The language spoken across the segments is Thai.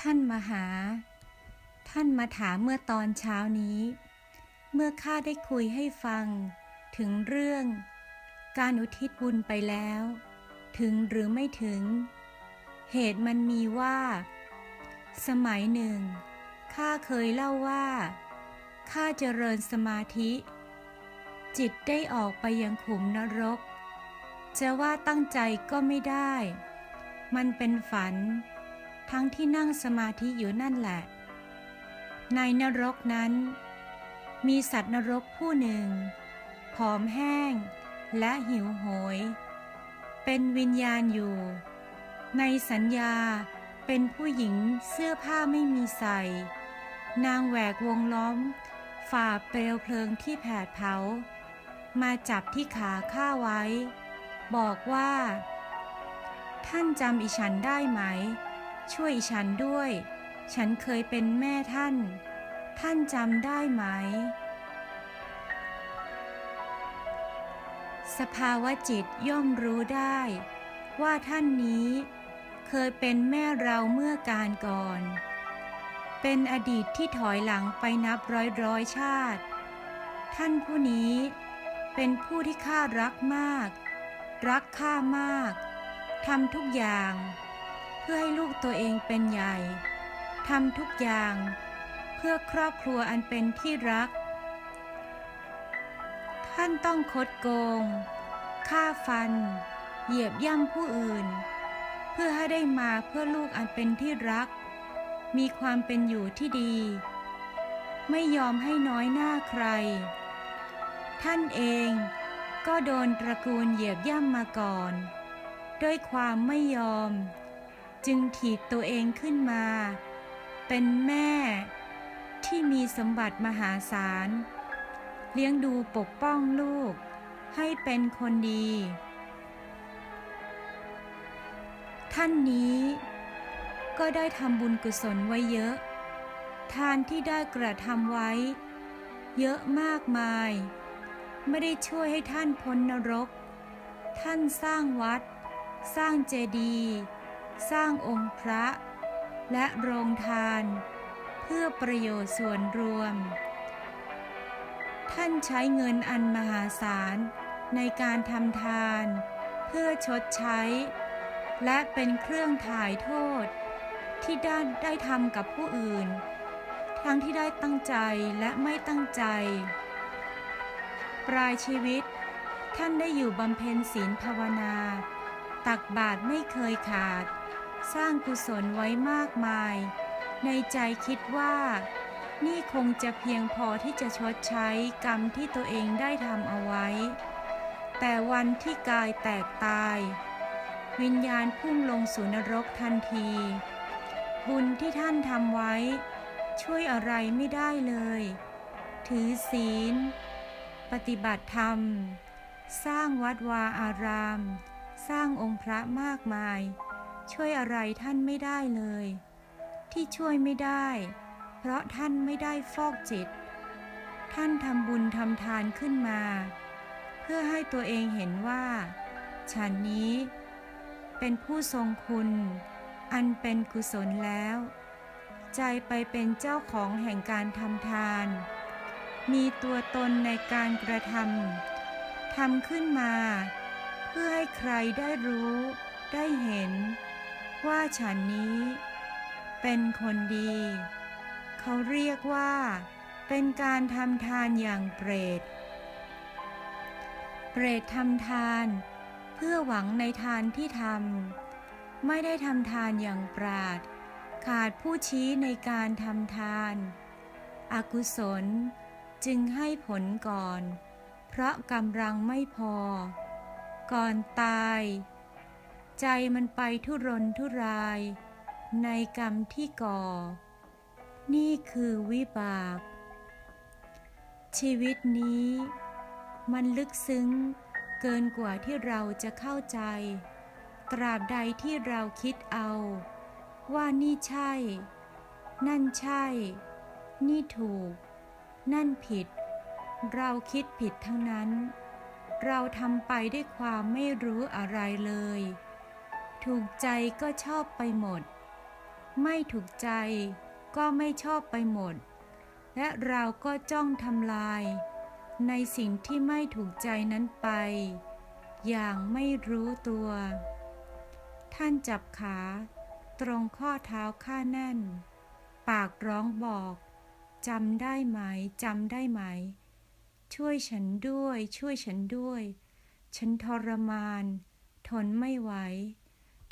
ท่านมาหา ท่านมาถามเมื่อตอนเช้านี้ เมื่อข้าได้คุยให้ฟัง ถึงเรื่อง การอุทิศบุญไปแล้ว ถึงหรือไม่ถึง เหตุมันมีว่า สมัยหนึ่งข้าเคยเล่าว่าข้าเจริญสมาธิ จิตได้ออกไปยังขุมนรก จะว่าตั้งใจก็ไม่ได้ มันเป็นฝัน ทั้งที่นั่งสมาธิอยู่นั่นแหละ ในนรกนั้น มีสัตว์นรกผู้หนึ่ง ผอมแห้งและหิวโหย เป็นวิญญาณอยู่ ในสัญญาเป็นผู้หญิงเสื้อผ้าไม่มีใส่ นางแหวกวงล้อม ฝ่าเปลวเพลิงที่แผดเผา มาจับที่ขาข้าไว้ บอกว่า ท่านจำอิฉันได้ไหม ช่วยฉันด้วย ฉันเคยเป็นแม่ท่าน ท่านจำได้ไหม สภาวะจิตย่อมรู้ได้ ว่าท่านนี้เคยเป็นแม่เราเมื่อการก่อน เป็นอดีตที่ถอยหลังไปนับร้อยร้อยชาติ ท่านผู้นี้เป็นผู้ที่ข้ารักมาก รักข้ามากทำทุกอย่าง พื่อให้ลูกตัวเองเป็นใหญ่ทำทุกอย่าง เพื่อครอบครัวอันเป็นที่รัก ท่านต้องคดโกงฆ่าฟัน เหยียบย่ำผู้อื่น เพื่อให้ได้มาเพื่อลูกอันเป็นที่รัก มีความเป็นอยู่ที่ดี ไม่ยอมให้น้อยหน้าใคร ท่านเองก็โดนตระกูลเหยียบย่ำมาก่อน ด้วยความไม่ยอม จึงถีบตัวเองขึ้นมา เป็นแม่ที่มีสมบัติมหาศาล เลี้ยงดูปกป้องลูก ให้เป็นคนดี ท่านนี้ก็ได้ทำบุญกุศลไว้เยอะ ทานที่ได้กระทำไว้ เยอะมากมาย ไม่ได้ช่วยให้ท่านพ้นนรก ท่านสร้างวัด สร้างเจดีย์ สร้างองค์พระ และโรงทาน เพื่อประโยชน์ส่วนรวม ท่านใช้เงินอันมหาศาลในการทำทาน เพื่อชดใช้ และเป็นเครื่องถ่ายโทษ ที่ได้ได้ทำกับผู้อื่น ทั้งที่ได้ตั้งใจและไม่ตั้งใจ ปลายชีวิต ท่านได้อยู่บำเพ็ญศีลภาวนา ตักบาตรไม่เคยขาด สร้างกุศลไว้มากมาย ในใจคิดว่า นี่คงจะเพียงพอที่จะชดใช้กรรมที่ตัวเองได้ทำเอาไว้ แต่วันที่กายแตกตาย วิญญาณพุ่งลงสู่นรกทันที บุญที่ท่านทำไว้ ช่วยอะไรไม่ได้เลย ถือศีล ปฏิบัติธรรม สร้างวัดวาอาราม สร้างองค์พระมากมาย ช่วยอะไรท่านไม่ได้เลย ที่ช่วยไม่ได้ เพราะท่านไม่ได้ฟอกจิต ท่านทำบุญทำทานขึ้นมา เพื่อให้ตัวเองเห็นว่า ฉันนี้ เป็นผู้ทรงคุณ อันเป็นกุศลแล้ว ใจไปเป็นเจ้าของแห่งการทำทาน มีตัวตนในการกระทำทำขึ้นมา เพื่อให้ใครได้รู้ได้เห็น ว่าฉันนี้ เป็นคนดี เขาเรียกว่า เป็นการทำทานอย่างเปรต เปรตทำทาน เพื่อหวังในทานที่ทำไม่ได้ทำทานอย่างปราด ขาดผู้ชี้ในการทำทานอกุศลจึงให้ผลก่อน เพราะกำลังไม่พอ ก่อนตาย ใจมันไปทุรนทุราย ในกรรมที่ก่อ นี่คือวิบาก ชีวิตนี้ มันลึกซึ้งเกินกว่าที่เราจะเข้าใจ ตราบใดที่เราคิดเอา ว่านี่ใช่ นั่นใช่ นี่ถูก นั่นผิด เราคิดผิดทั้งนั้น เราทำไปด้วยความไม่รู้อะไรเลย ถูกใจก็ชอบไปหมด ไม่ถูกใจก็ไม่ชอบไปหมด และเราก็จ้องทำลาย ในสิ่งที่ไม่ถูกใจนั้นไป อย่างไม่รู้ตัว ท่านจับขา ตรงข้อเท้าข้าแน่น ปากร้องบอกจำได้ไหมจำได้ไหม ช่วยฉันด้วย ช่วยฉันด้วย ฉันทรมาน ทนไม่ไหว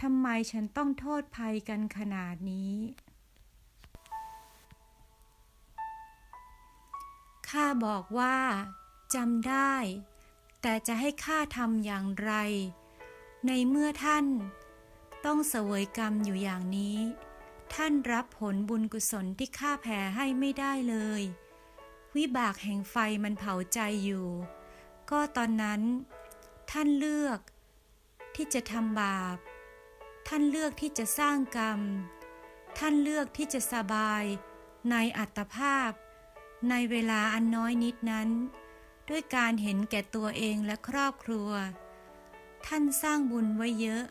ทำไมฉันต้องโทษภัยกันขนาดนี้ ข้าบอกว่าจำได้ แต่จะให้ข้าทำอย่างไร ในเมื่อท่าน ต้องเสวยกรรมอยู่อย่างนี้ ท่านรับผลบุญกุศลที่ข้าแผ่ให้ไม่ได้เลย วิบากแห่งไฟมันเผาใจอยู่ ก็ตอนนั้น ท่านเลือก ที่จะทำบาป ท่านเลือกที่จะสร้างกรรม ท่านเลือกที่จะสบายในอัตภาพ ในเวลาอันน้อยนิดนั้น ด้วยการเห็นแก่ตัวเองและครอบครัว ท่านสร้างบุญไว้เยอะ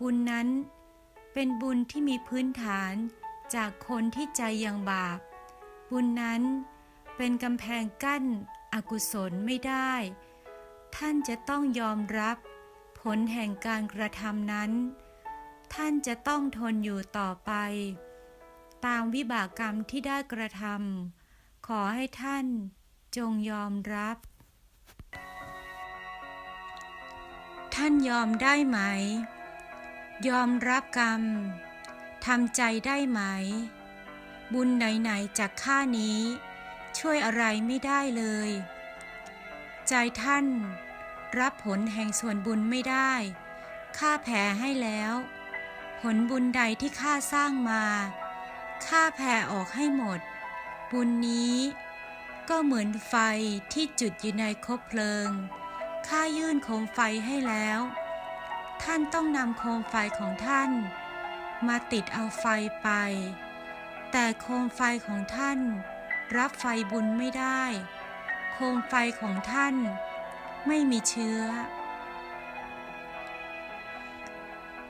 บุญนั้นเป็นบุญที่มีพื้นฐานจากคนที่ใจยังบาป บุญนั้นเป็นกำแพงกั้นอกุศลไม่ได้ ท่านจะต้องยอมรับผลแห่งการกระทำนั้น ท่านจะต้องทนอยู่ต่อไป ตามวิบากกรรมที่ได้กระทำขอให้ท่านจงยอมรับ ท่านยอมได้ไหม ยอมรับกรรมทำใจได้ไหม บุญไหนๆจากข้านี้ ช่วยอะไรไม่ได้เลย ใจท่านรับผลแห่งส่วนบุญไม่ได้ ข้าแผ่ให้แล้ว ผลบุญใดที่ข้าสร้างมาข้าแผ่ออกให้หมด บุญนี้ก็เหมือนไฟที่จุดอยู่ในคบเพลิงข้ายื่นโคมไฟให้แล้ว ท่านต้องนำโคมไฟของท่าน มาติดเอาไฟไป แต่โคมไฟของท่าน รับไฟบุญไม่ได้ โคมไฟของท่าน ไม่มีเชื้อ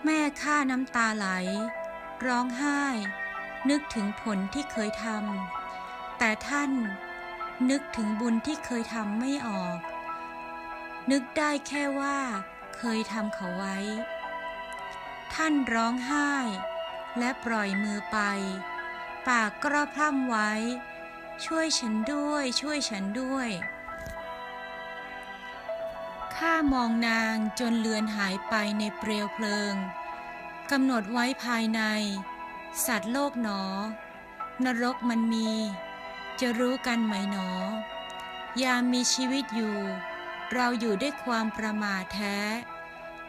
แม่ข้าน้ำตาไหล ร้องไห้ นึกถึงผลที่เคยทำแต่ท่านนึกถึงบุญที่เคยทำไม่ออก นึกได้แค่ว่าเคยทำเขาไว้ ท่านร้องไห้ และปล่อยมือไป ปากก็พร่ำไว้ ช่วยฉันด้วย ช่วยฉันด้วย ข้ามองนางจนเลือนหายไปในเปลวเพลิงกำหนดไว้ภายใน สัตว์โลกหนอ นรกมันมี จะรู้กันไหมหนอ ยามมีชีวิตอยู่ เราอยู่ด้วยความประมาทแท้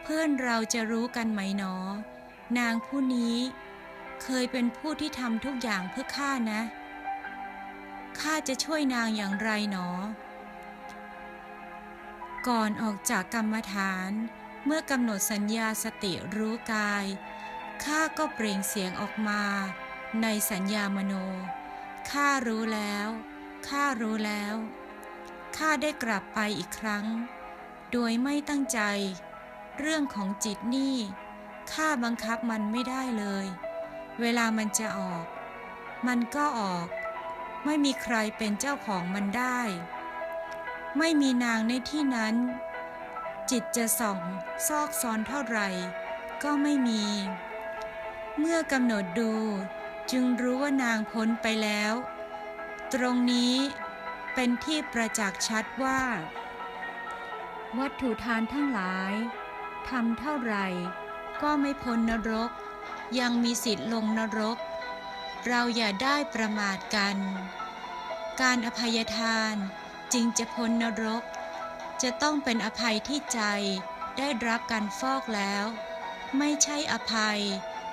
เพื่อนเราจะรู้กันไหมหนอ นางผู้นี้ เคยเป็นผู้ที่ทำทุกอย่างเพื่อข้านะข้าจะช่วยนางอย่างไรหนอ ก่อนออกจากกรรมฐาน เมื่อกำหนดสัญญาสติรู้กาย ข้าก็เปล่งเสียงออกมา ในสัญญามโน ข้ารู้แล้ว ข้ารู้แล้ว ข้าได้กลับไปอีกครั้ง โดยไม่ตั้งใจ เรื่องของจิตนี่ ข้าบังคับมันไม่ได้เลย เวลามันจะออก มันก็ออก ไม่มีใครเป็นเจ้าของมันได้ ไม่มีนางในที่นั้น จิตจะส่อง ซอกซอนเท่าไหร่ ก็ไม่มี เมื่อกำหนดดูจึงรู้ว่านางพ้นไปแล้ว ตรงนี้เป็นที่ประจักษ์ชัดว่า วัตถุทานทั้งหลายทำเท่าไหร่ก็ไม่พ้นนรก ยังมีสิทธิ์ลงนรก เราอย่าได้ประมาทกัน การอภัยทาน จึงจะพ้นนรก จะต้องเป็นอภัยที่ใจได้รับการฟอกแล้ว ไม่ใช่อภัย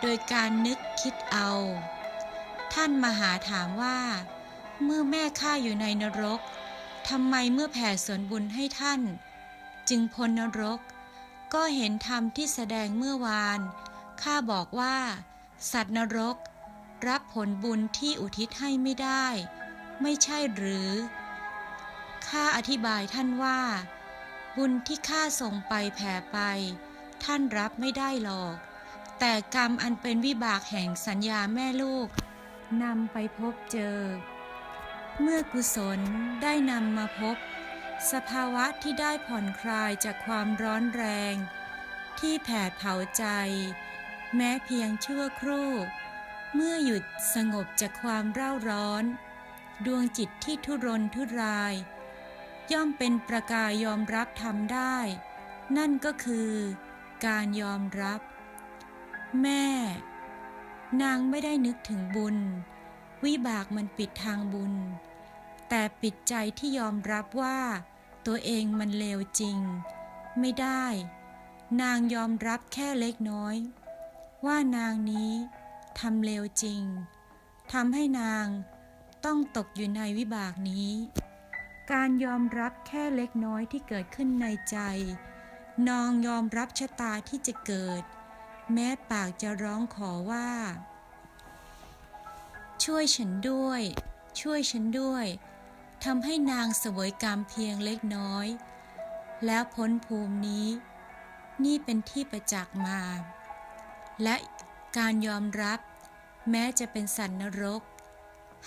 โดยการนึกคิดเอา ท่านมหาถามว่า เมื่อแม่ข้าอยู่ในนรกทำไมเมื่อแผ่ส่วนบุญให้ท่าน จึงพ้นนรก ก็เห็นธรรมที่แสดงเมื่อวานข้าบอกว่า สัตว์นรก รับผลบุญที่อุทิศให้ไม่ได้ ไม่ใช่หรือ ข้าอธิบายท่านว่า บุญที่ข้าส่งไปแผ่ไป ท่านรับไม่ได้หรอก แต่กรรมอันเป็นวิบากแห่งสัญญาแม่ลูกนำไปพบเจอ เมื่อกุศลได้นำมาพบ สภาวะที่ได้ผ่อนคลายจากความร้อนแรง ที่แผดเผาใจ แม้เพียงชั่วครู่ เมื่อหยุดสงบจากความเร่าร้อน ดวงจิตที่ทุรนทุราย ย่อมเป็นประกายยอมรับทำได้ นั่นก็คือ การยอมรับ แม่ นางไม่ได้นึกถึงบุญ วิบากมันปิดทางบุญ แต่ปิดใจที่ยอมรับว่า ตัวเองมันเลวจริง ไม่ได้ นางยอมรับแค่เล็กน้อย ว่านางนี้ทำเลวจริงทำให้นางต้องตกอยู่ในวิบากนี้ การยอมรับแค่เล็กน้อยที่เกิดขึ้นในใจ นองยอมรับชะตาที่จะเกิด แม้ปากจะร้องขอว่า ช่วยฉันด้วย ช่วยฉันด้วยทำให้นางเสวยกรรมเพียงเล็กน้อย แล้วพ้นภูมินี้ นี่เป็นที่ประจักษ์มา และการยอมรับ แม้จะเป็นสัตว์นรก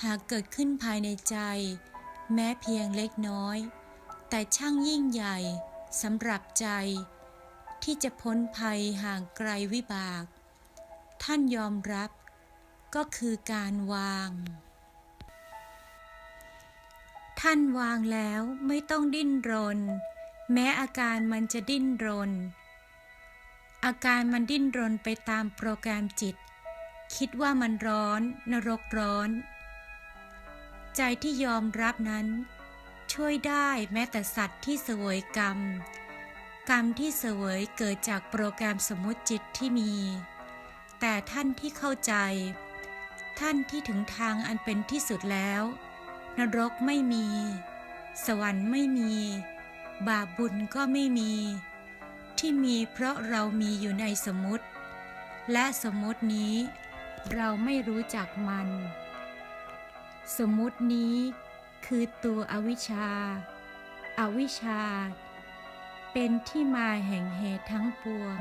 หากเกิดขึ้นภายในใจ แม้เพียงเล็กน้อย แต่ช่างยิ่งใหญ่สำหรับใจ ที่จะพ้นภัยห่างไกลวิบาก ท่านยอมรับก็คือการวาง ท่านวางแล้วไม่ต้องดิ้นรน แม้อาการมันจะดิ้นรน อาการมันดิ้นรนไปตามโปรแกรมจิต คิดว่ามันร้อน นรกร้อน ใจที่ยอมรับนั้น ช่วยได้แม้แต่สัตว์ที่เสวยกรรม กรรมที่เสวยเกิดจากโปรแกรมสมมติจิตที่มี แต่ท่านที่เข้าใจ ท่านที่ถึงทางอันเป็นที่สุดแล้ว นรกไม่มี สวรรค์ไม่มี บาปบุญก็ไม่มี ที่มีเพราะเรามีอยู่ในสมมติ และสมมตินี้เราไม่รู้จักมัน สมมตินี้คือตัวอวิชชาอาวิชชา เป็นที่มาแห่งเหตุทั้งปวง